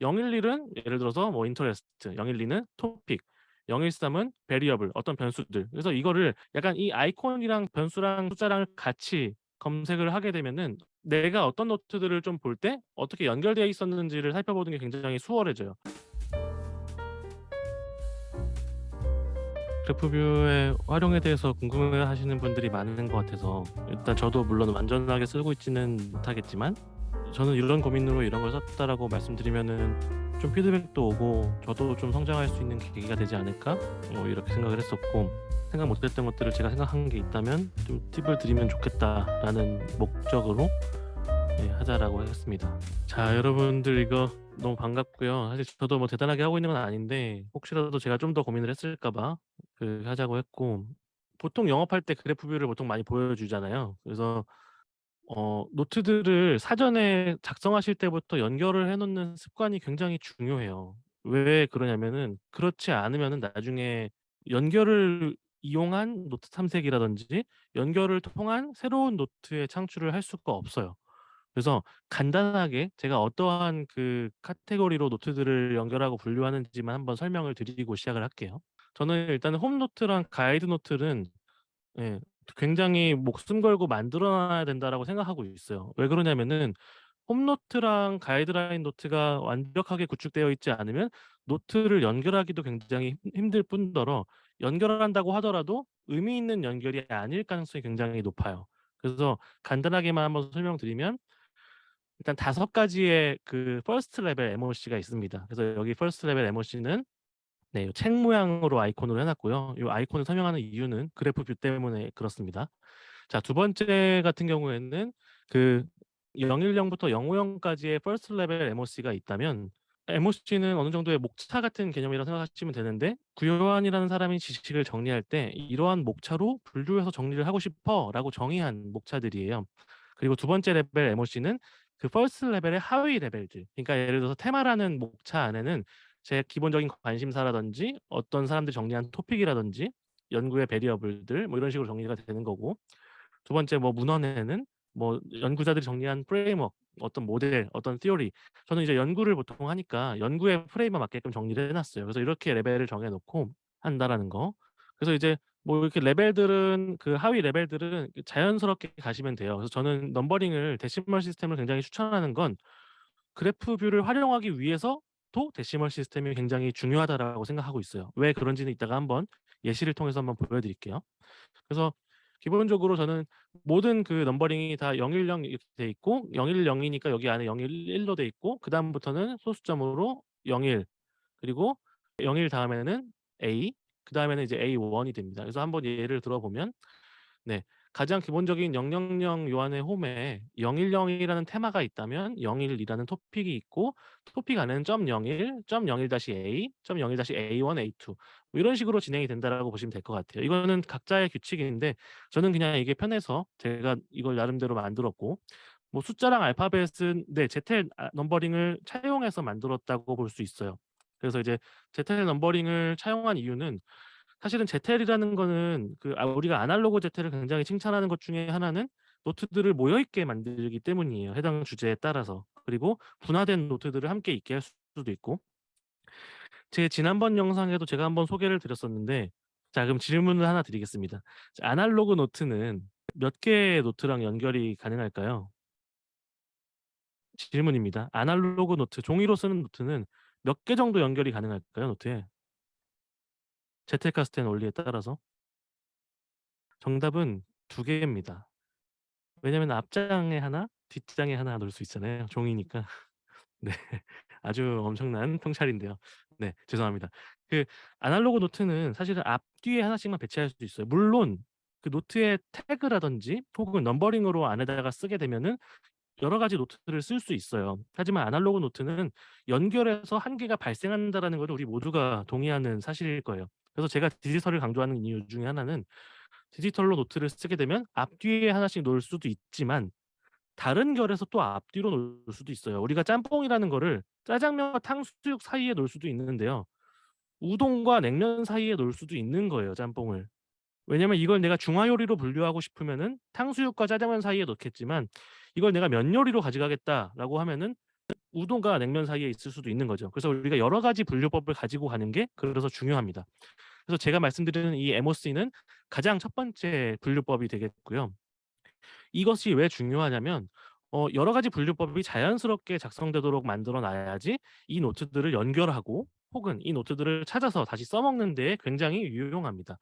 011은 예를 들어서 뭐 인터레스트, 012는 토픽, 013은 베리어블 어떤 변수들. 그래서 이거를 약간 이 아이콘이랑 변수랑 숫자랑 같이 검색을 하게 되면은 내가 어떤 노트들을 좀 볼 때 어떻게 연결되어 있었는지를 살펴보는 게 굉장히 수월해져요. 그래프뷰의 활용에 대해서 궁금해 하시는 분들이 많은 것 같아서 일단 저도 물론 완전하게 쓰고 있지는 못하겠지만 저는 이런 고민으로 이런 걸 썼다라고 말씀드리면은 좀 피드백도 오고 저도 좀 성장할 수 있는 계기가 되지 않을까 뭐 이렇게 생각을 했었고 생각 못했던 것들을 제가 생각한 게 있다면 좀 팁을 드리면 좋겠다라는 목적으로 네, 하자라고 했습니다. 자 여러분들 이거 너무 반갑고요. 사실 저도 뭐 대단하게 하고 있는 건 아닌데 혹시라도 제가 좀 더 고민을 했을까봐 그 하자고 했고 보통 영업할 때 그래프 뷰를 보통 많이 보여주잖아요. 그래서 어 노트들을 사전에 작성하실 때부터 연결을 해 놓는 습관이 굉장히 중요해요. 왜 그러냐면은 그렇지 않으면은 나중에 연결을 이용한 노트 탐색이라든지 연결을 통한 새로운 노트의 창출을 할 수가 없어요. 그래서 간단하게 제가 어떠한 그 카테고리로 노트들을 연결하고 분류하는지만 한번 설명을 드리고 시작을 할게요. 저는 일단은 홈 노트랑 가이드 노트는 예 굉장히 '목숨 걸고 만들어 놔야 된다.'라고 생각하고 있어요. 왜 그러냐면은 홈 노트랑 가이드라인 노트가 완벽하게 구축되어 있지 않으면 노트를 연결하기도 굉장히 힘 힘들 뿐더러 연결한다고 하더라도 의미 있는 연결이 아닐 가능성이 굉장히 높아요. 그래서 간단하게만 한번 설명드리면 일단 5 가지의 그 퍼스트 레벨 MOC가 있습니다. 그래서 여기 퍼스트 레벨 MOC는 네요책 모양으로 아이콘으로 해 놨고요. 요 아이콘을 설명하는 이유는 그래프 뷰 때문에 그렇습니다. 자 두 번째 같은 경우에는 그 010 부터 050 까지의 퍼스트 레벨 MOC가 있다면 MOC는 어느 정도의 목차 같은 개념이라고 생각하시면 되는데 "구요한이라는 사람이 지식을 정리할 때 이러한 목차로 분류해서 정리를 하고 싶어."라고 정의한 목차들이에요. 그리고 두 번째 레벨 MOC는 그 퍼스트 레벨의 하위 레벨들 그러니까 예를 들어서 테마라는 목차 안에는 제 기본적인 관심사라든지 어떤 사람들이 정리한 토픽이라든지 연구의 베리어블들 뭐 이런 식으로 정리가 되는 거고 두 번째 뭐 문헌에는 뭐 연구자들이 정리한 프레임워크 어떤 모델 어떤 theory 저는 이제 연구를 보통 하니까 연구의 프레임에 맞게끔 정리를 해 놨어요. 그래서 이렇게 레벨을 정해 놓고 한다라는 거. 그래서 이제 뭐 이렇게 레벨들은 그 하위 레벨들은 그 자연스럽게 가시면 돼요. 그래서 저는 넘버링을 데시멀 시스템을 굉장히 추천하는 건 그래프 뷰를 활용하기 위해서 도 데시멀 시스템이 굉장히 중요하다라고 생각하고 있어요. 왜 그런지는 이따가 한번 예시를 통해서 한번 보여 드릴게요. 그래서 기본적으로 저는 모든 그 넘버링이 다 010 이렇게 돼 있고 010 이니까 여기 안에 011로 돼 있고 그 다음부터는 소수점으로 01 그리고 01 다음에는 A 그 다음에는 이제 A1이 됩니다. 그래서 한번 예를 들어 보면 네 가장 기본적인 000요 안에 홈에 010이라는 테마가 있다면 012라는 토픽이 있고 토픽 안에는 .01, .01-A, .01-A1, A2 뭐 이런 식으로 진행이 된다라고 보시면 될 것 같아요. 이거는 각자의 규칙인데 저는 그냥 이게 편해서 제가 이걸 나름대로 만들었고 뭐 숫자랑 알파벳은 네 제텔 아 넘버링을 차용해서 만들었다고 볼 수 있어요. 그래서 이제 제텔 넘버링을 차용한 이유는 사실은 제텔이라는 거는 그 아 우리가 아날로그 제텔을 굉장히 칭찬하는 것 중에 하나는 노트들을 모여 있게 만들기 때문이에요, 해당 주제에 따라서. 그리고 분화된 노트들을 함께 있게 할 수도 있고. 제 지난번 영상에도 제가 한번 소개를 드렸었는데 자 그럼 질문을 하나 드리겠습니다. 자 아날로그 노트는 몇 개의 노트랑 연결이 가능할까요? 질문입니다. 아날로그 노트, 종이로 쓰는 노트는 몇 개 정도 연결이 가능할까요, 노트에? 제텔카스텐 원리에 따라서? 정답은 2 개입니다. 왜냐면 앞장에 하나, 뒷장에 하나 놓을 수 있잖아요, 종이니까. 네. 아주 엄청난 통찰인데요. 네 죄송합니다. 그 아날로그 노트는 사실은 앞뒤에 하나씩만 배치할 수도 있어요. 물론 그 노트의 태그라든지 혹은 넘버링으로 안에다가 쓰게 되면은 여러 가지 노트들을 쓸수 있어요. 하지만 아날로그 노트는 연결해서 한계가 발생한다라는 거를 우리 모두가 동의하는 사실일 거예요. 그래서 제가 디지털을 강조하는 이유 중에 하나는 디지털로 노트를 쓰게 되면 앞뒤에 하나씩 놓을 수도 있지만 다른 결에서 또 앞뒤로 놓을 수도 있어요. 우리가 짬뽕이라는 거를 짜장면과 탕수육 사이에 놓을 수도 있는데요. 우동과 냉면 사이에 놓을 수도 있는 거예요, 짬뽕을. 왜냐면 이걸 내가 중화 요리로 분류하고 싶으면은 탕수육과 짜장면 사이에 놓겠지만 이걸 내가 면 요리로 가져가겠다라고 하면은 우동과 냉면 사이에 있을 수도 있는 거죠. 그래서 우리가 여러 가지 분류법을 가지고 가는 게 그래서 중요합니다. 그래서 제가 말씀드리는 이 MOC는 가장 첫 번째 분류법이 되겠고요. 이것이 왜 중요하냐면 어 여러 가지 분류법이 자연스럽게 작성되도록 만들어 놔야지 이 노트들을 연결하고 혹은 이 노트들을 찾아서 다시 써먹는 데 굉장히 유용합니다.